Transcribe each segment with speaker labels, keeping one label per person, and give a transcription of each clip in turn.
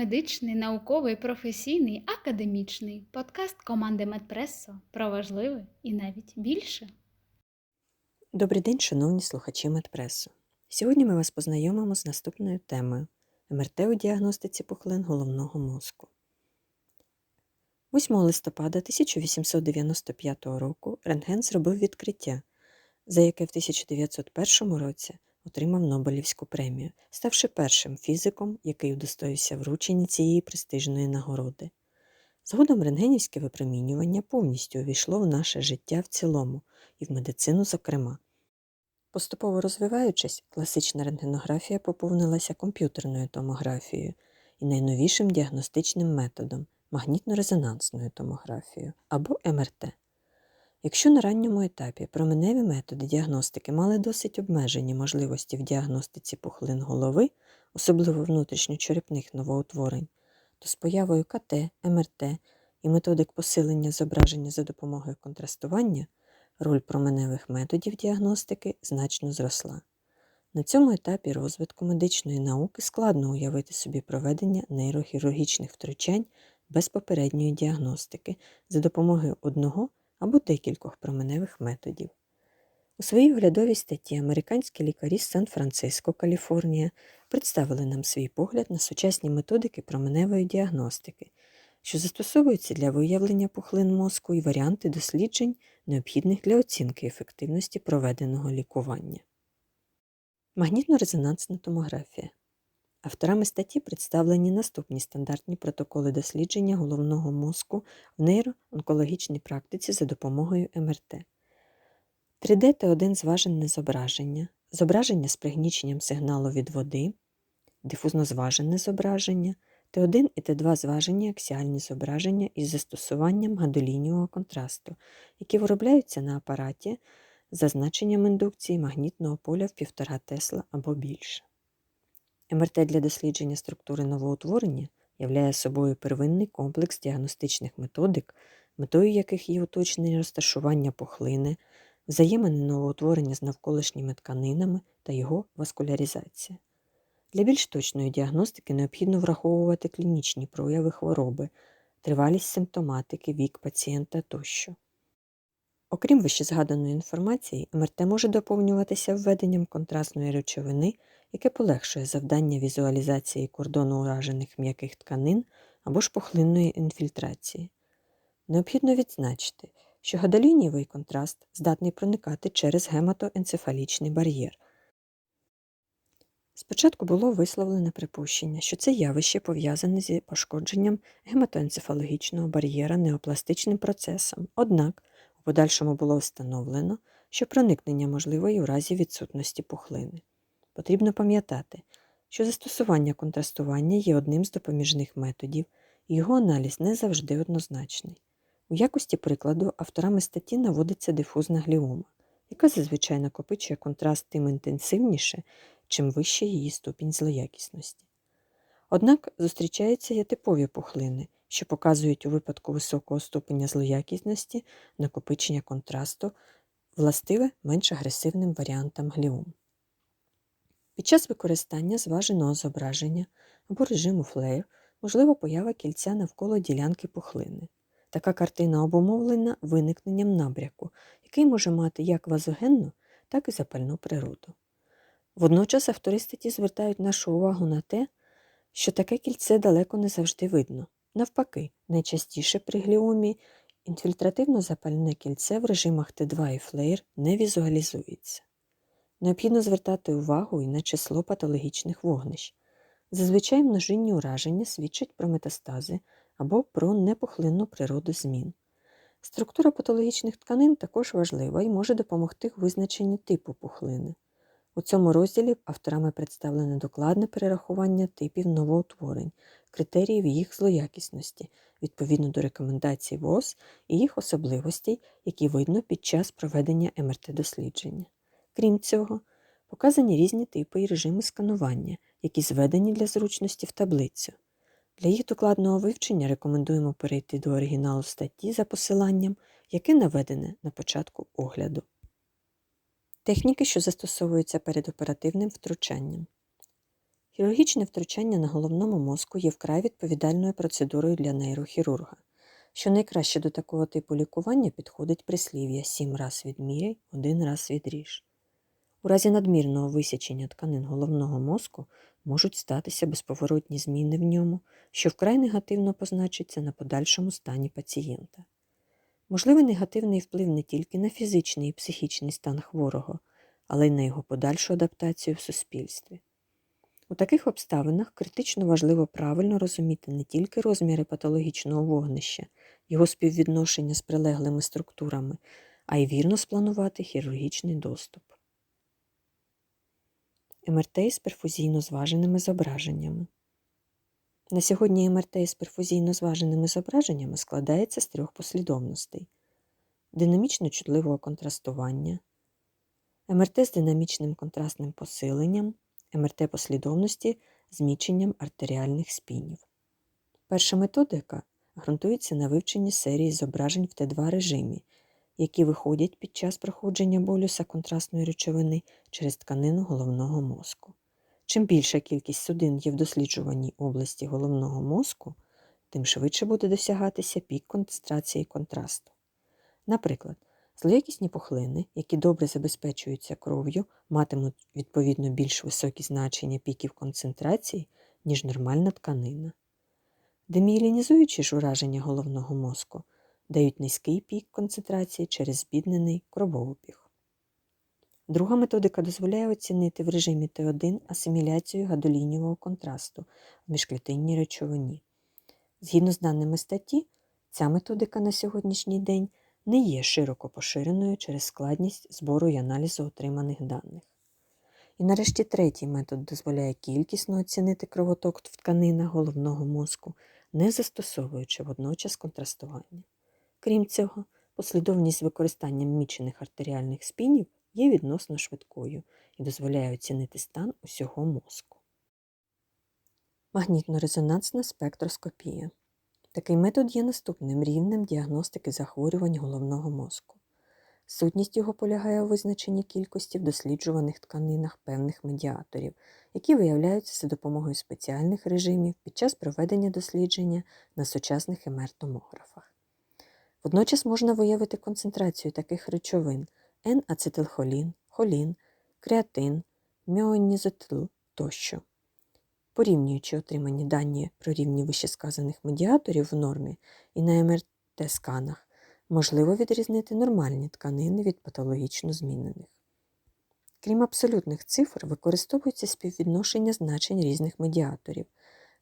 Speaker 1: Медичний, науковий, професійний, академічний подкаст команди Медпресо про важливе і навіть більше.
Speaker 2: Добрий день, шановні слухачі Медпресу. Сьогодні ми вас познайомимо з наступною темою МРТ у діагностиці пухлин головного мозку. 8 листопада 1895 року Рентген зробив відкриття, за яке в 1901 році отримав Нобелівську премію, ставши першим фізиком, який удостоївся вручення цієї престижної нагороди. Згодом рентгенівське випромінювання повністю увійшло в наше життя в цілому і в медицину зокрема. Поступово розвиваючись, класична рентгенографія поповнилася комп'ютерною томографією і найновішим діагностичним методом магнітно-резонансною томографією або МРТ. Якщо на ранньому етапі променеві методи діагностики мали досить обмежені можливості в діагностиці пухлин голови, особливо внутрішньочерепних новоутворень, то з появою КТ, МРТ і методик посилення зображення за допомогою контрастування роль променевих методів діагностики значно зросла. На цьому етапі розвитку медичної науки складно уявити собі проведення нейрохірургічних втручань без попередньої діагностики за допомогою одного або декількох променевих методів. У своїй оглядовій статті американські лікарі з Сан-Франциско, Каліфорнія, представили нам свій погляд на сучасні методики променевої діагностики, що застосовуються для виявлення пухлин мозку і варіанти досліджень, необхідних для оцінки ефективності проведеного лікування. Магнітно-резонансна томографія. Авторами статті представлені наступні стандартні протоколи дослідження головного мозку в нейроонкологічній практиці за допомогою МРТ. 3D Т1 зважене зображення, зображення з пригніченням сигналу від води, дифузно зважене зображення, Т1 і Т2 зважені аксіальні зображення із застосуванням гадолінієвого контрасту, які виробляються на апараті за значенням індукції магнітного поля в 1,5 Тесла або більше. МРТ для дослідження структури новоутворення являє собою первинний комплекс діагностичних методик, метою яких є уточнення розташування пухлини, взаємини новоутворення з навколишніми тканинами та його васкуляризація. Для більш точної діагностики необхідно враховувати клінічні прояви хвороби, тривалість симптоматики, вік пацієнта тощо. Окрім вищезгаданої інформації, МРТ може доповнюватися введенням контрастної речовини, яке полегшує завдання візуалізації кордону уражених м'яких тканин або ж пухлинної інфільтрації. Необхідно відзначити, що гадолінієвий контраст здатний проникати через гематоенцефалічний бар'єр. Спочатку було висловлене припущення, що це явище пов'язане зі пошкодженням гематоенцефалогічного бар'єра неопластичним процесом, однак у подальшому було встановлено, що проникнення можливо і у разі відсутності пухлини. Потрібно пам'ятати, що застосування контрастування є одним з допоміжних методів, і його аналіз не завжди однозначний. У якості прикладу авторами статті наводиться дифузна гліома, яка зазвичай накопичує контраст тим інтенсивніше, чим вища її ступінь злоякісності. Однак зустрічаються і типові пухлини, що показують у випадку високого ступеня злоякісності накопичення контрасту, властиве менш агресивним варіантам гліом. Під час використання зваженого зображення або режиму флеєр можлива поява кільця навколо ділянки пухлини. Така картина обумовлена виникненням набряку, який може мати як вазогенну, так і запальну природу. Водночас автори статті звертають нашу увагу на те, що таке кільце далеко не завжди видно. Навпаки, найчастіше при гліомі інфільтративно-запальне кільце в режимах Т2 і флеєр не візуалізується. Необхідно звертати увагу і на число патологічних вогнищ. Зазвичай множинні ураження свідчать про метастази або про непухлинну природу змін. Структура патологічних тканин також важлива і може допомогти в визначенні типу пухлини. У цьому розділі авторами представлене докладне перерахування типів новоутворень, критеріїв їх злоякісності, відповідно до рекомендацій ВОЗ і їх особливостей, які видно під час проведення МРТ-дослідження. Крім цього, показані різні типи і режими сканування, які зведені для зручності в таблицю. Для їх докладного вивчення рекомендуємо перейти до оригіналу статті за посиланням, яке наведене на початку огляду. Техніки, що застосовуються перед оперативним втручанням. Хірургічне втручання на головному мозку є вкрай відповідальною процедурою для нейрохірурга. Що найкраще до такого типу лікування підходить прислів'я сім раз відміряй, один раз відріж. У разі надмірного висячення тканин головного мозку можуть статися безповоротні зміни в ньому, що вкрай негативно позначиться на подальшому стані пацієнта. Можливий негативний вплив не тільки на фізичний і психічний стан хворого, але й на його подальшу адаптацію в суспільстві. У таких обставинах критично важливо правильно розуміти не тільки розміри патологічного вогнища, його співвідношення з прилеглими структурами, а й вірно спланувати хірургічний доступ. МРТ з перфузійно зваженими зображеннями. На сьогодні МРТ з перфузійно зваженими зображеннями складається з трьох послідовностей: динамічно чутливого контрастування, МРТ з динамічним контрастним посиленням, МРТ послідовності з міченням артеріальних спінів. Перша методика ґрунтується на вивченні серії зображень в Т2 режимі, які виходять під час проходження болюса контрастної речовини через тканину головного мозку. Чим більша кількість судин є в досліджуваній області головного мозку, тим швидше буде досягатися пік концентрації контрасту. Наприклад, злоякісні пухлини, які добре забезпечуються кров'ю, матимуть відповідно більш високі значення піків концентрації, ніж нормальна тканина. Деміелінізуючі ж ураження головного мозку дають низький пік концентрації через збіднений кровообіг. Друга методика дозволяє оцінити в режимі Т1 асиміляцію гадолінієвого контрасту в міжклітинній речовині. Згідно з даними статті, ця методика на сьогоднішній день не є широко поширеною через складність збору і аналізу отриманих даних. І нарешті третій метод дозволяє кількісно оцінити кровоток в тканинах головного мозку, не застосовуючи водночас контрастування. Крім цього, послідовність використання мічених артеріальних спінів є відносно швидкою і дозволяє оцінити стан усього мозку. Магнітно-резонансна спектроскопія. Такий метод є наступним рівнем діагностики захворювань головного мозку. Сутність його полягає у визначенні кількості в досліджуваних тканинах певних медіаторів, які виявляються за допомогою спеціальних режимів під час проведення дослідження на сучасних МР-томографах. Водночас можна виявити концентрацію таких речовин N-ацетилхолін, холін, креатин, міонізотил тощо. Порівнюючи отримані дані про рівні вищесказаних медіаторів в нормі і на МРТ-сканах, можливо відрізнити нормальні тканини від патологічно змінених. Крім абсолютних цифр, використовується співвідношення значень різних медіаторів.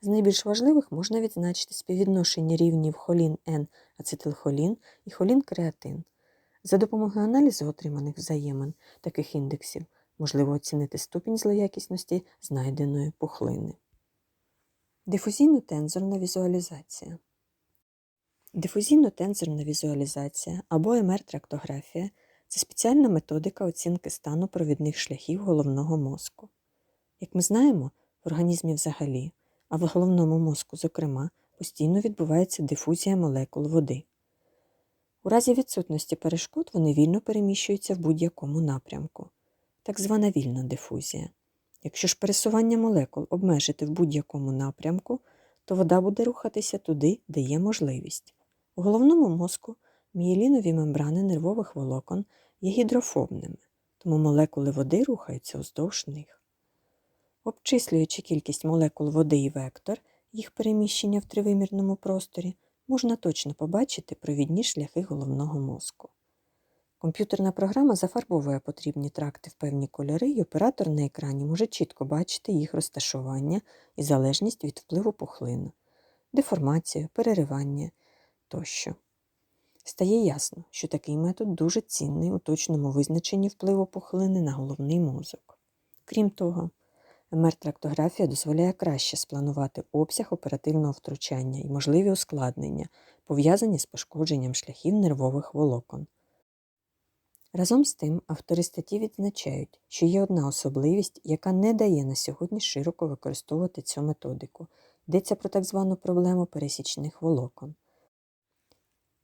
Speaker 2: З найбільш важливих можна відзначити співвідношення рівнів холін N ацетилхолін і холін креатин. За допомогою аналізу отриманих взаємин таких індексів можливо оцінити ступінь злоякісності знайденої пухлини. Дифузійно-тензорна візуалізація. Дифузійно-тензорна візуалізація або МР-трактографія це спеціальна методика оцінки стану провідних шляхів головного мозку. Як ми знаємо, в організмі взагалі, а в головному мозку, зокрема, постійно відбувається дифузія молекул води. У разі відсутності перешкод вони вільно переміщуються в будь-якому напрямку, так звана вільна дифузія. Якщо ж пересування молекул обмежити в будь-якому напрямку, то вода буде рухатися туди, де є можливість. У головному мозку мієлінові мембрани нервових волокон є гідрофобними, тому молекули води рухаються уздовж них. Обчислюючи кількість молекул води і вектор, їх переміщення в тривимірному просторі, можна точно побачити провідні шляхи головного мозку. Комп'ютерна програма зафарбовує потрібні тракти в певні кольори, і оператор на екрані може чітко бачити їх розташування і залежність від впливу пухлин, деформацію, переривання тощо. Стає ясно, що такий метод дуже цінний у точному визначенні впливу пухлини на головний мозок. Крім того, МР-трактографія дозволяє краще спланувати обсяг оперативного втручання і можливі ускладнення, пов'язані з пошкодженням шляхів нервових волокон. Разом з тим, автори статті відзначають, що є одна особливість, яка не дає на сьогодні широко використовувати цю методику. Йдеться про так звану проблему пересічних волокон.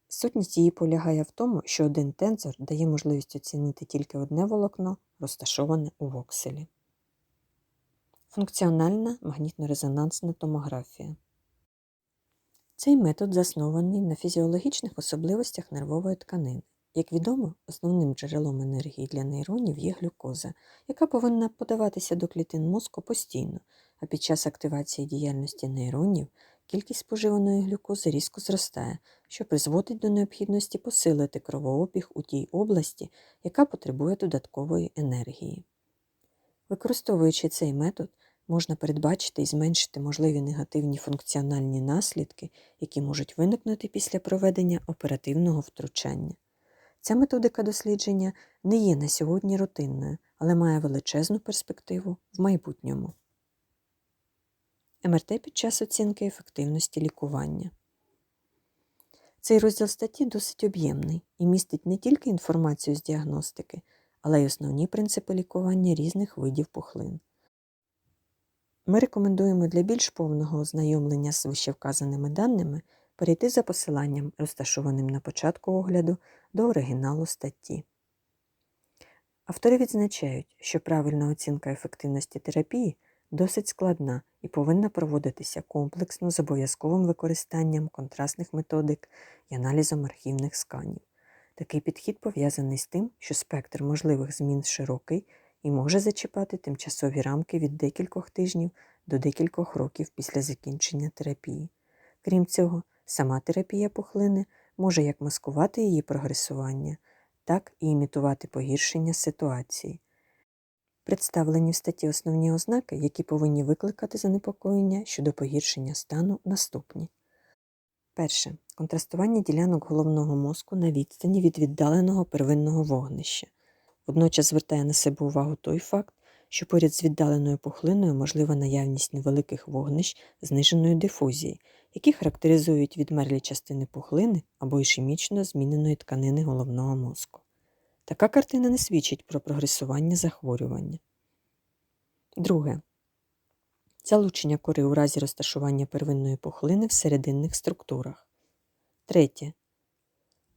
Speaker 2: Сутність її полягає в тому, що один тензор дає можливість оцінити тільки одне волокно, розташоване у вокселі. Функціональна магнітно-резонансна томографія. Цей метод заснований на фізіологічних особливостях нервової тканини. Як відомо, основним джерелом енергії для нейронів є глюкоза, яка повинна подаватися до клітин мозку постійно, а під час активації діяльності нейронів кількість споживаної глюкози різко зростає, що призводить до необхідності посилити кровообіг у тій області, яка потребує додаткової енергії. Використовуючи цей метод, можна передбачити і зменшити можливі негативні функціональні наслідки, які можуть виникнути після проведення оперативного втручання. Ця методика дослідження не є на сьогодні рутинною, але має величезну перспективу в майбутньому. МРТ під час оцінки ефективності лікування. Цей розділ статті досить об'ємний і містить не тільки інформацію з діагностики, але й основні принципи лікування різних видів пухлин. Ми рекомендуємо для більш повного ознайомлення з вищевказаними даними перейти за посиланням, розташованим на початку огляду, до оригіналу статті. Автори відзначають, що правильна оцінка ефективності терапії досить складна і повинна проводитися комплексно з обов'язковим використанням контрастних методик і аналізом архівних сканів. Такий підхід пов'язаний з тим, що спектр можливих змін широкий і може зачіпати тимчасові рамки від декількох тижнів до декількох років після закінчення терапії. Крім цього, сама терапія пухлини може як маскувати її прогресування, так і імітувати погіршення ситуації. Представлені в статті основні ознаки, які повинні викликати занепокоєння щодо погіршення стану, наступні. Перше. Контрастування ділянок головного мозку на відстані від віддаленого первинного вогнища. Водночас звертає на себе увагу той факт, що поряд з віддаленою пухлиною можлива наявність невеликих вогнищ зниженої дифузії, які характеризують відмерлі частини пухлини або ішемічно зміненої тканини головного мозку. Така картина не свідчить про прогресування захворювання. Друге. Залучення кори у разі розташування первинної пухлини в серединних структурах. Третє.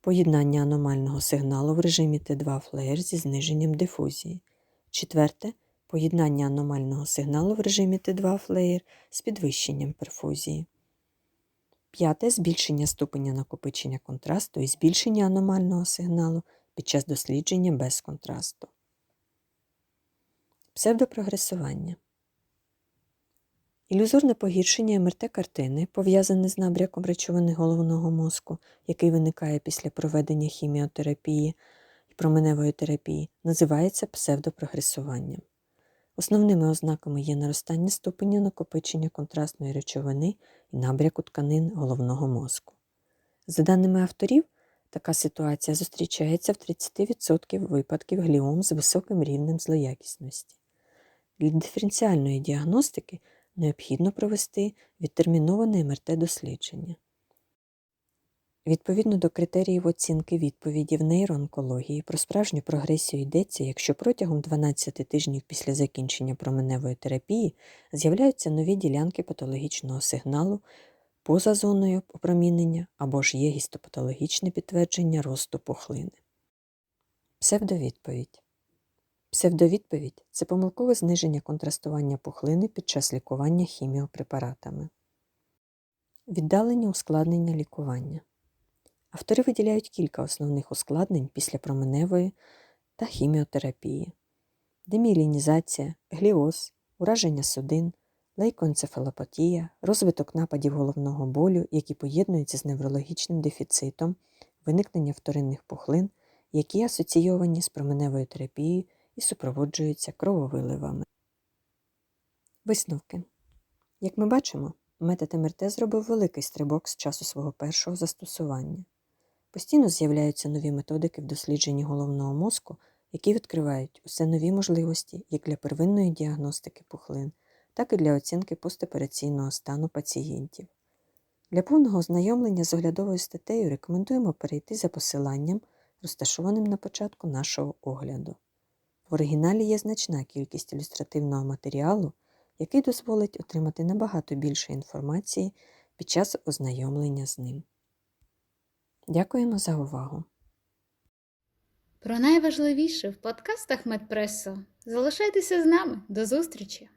Speaker 2: Поєднання аномального сигналу в режимі Т2 флеєр зі зниженням дифузії. Четверте. Поєднання аномального сигналу в режимі Т2 флеєр з підвищенням перфузії. П'яте збільшення ступеня накопичення контрасту і збільшення аномального сигналу під час дослідження без контрасту. Псевдопрогресування. Ілюзорне погіршення МРТ-картини, пов'язане з набряком речовини головного мозку, який виникає після проведення хіміотерапії і променевої терапії, називається псевдопрогресуванням. Основними ознаками є наростання ступеня накопичення контрастної речовини і набряку тканин головного мозку. За даними авторів, така ситуація зустрічається в 30% випадків гліом з високим рівнем злоякісності. Для диференціальної діагностики необхідно провести відтерміноване МРТ-дослідження. Відповідно до критеріїв оцінки відповіді в нейроонкології про справжню прогресію йдеться, якщо протягом 12 тижнів після закінчення променевої терапії з'являються нові ділянки патологічного сигналу поза зоною опромінення або ж є гістопатологічне підтвердження росту пухлини. Псевдовідповідь. Псевдовідповідь це помилкове зниження контрастування пухлини під час лікування хіміопрепаратами. Віддалення ускладнення лікування. Автори виділяють кілька основних ускладнень після променевої та хіміотерапії: деміелінізація, гліоз, ураження судин, лейкоенцефалопатія, розвиток нападів головного болю, які поєднуються з неврологічним дефіцитом, виникнення вторинних пухлин, які асоційовані з променевою терапією і супроводжуються крововиливами. Висновки. Як ми бачимо, метод МРТ зробив великий стрибок з часу свого першого застосування. Постійно з'являються нові методики в дослідженні головного мозку, які відкривають усе нові можливості як для первинної діагностики пухлин, так і для оцінки постопераційного стану пацієнтів. Для повного ознайомлення з оглядовою статтею рекомендуємо перейти за посиланням, розташованим на початку нашого огляду. В оригіналі є значна кількість ілюстративного матеріалу, який дозволить отримати набагато більше інформації під час ознайомлення з ним. Дякуємо за увагу!
Speaker 1: Про найважливіше в подкастах Медпресо. Залишайтеся з нами. До зустрічі!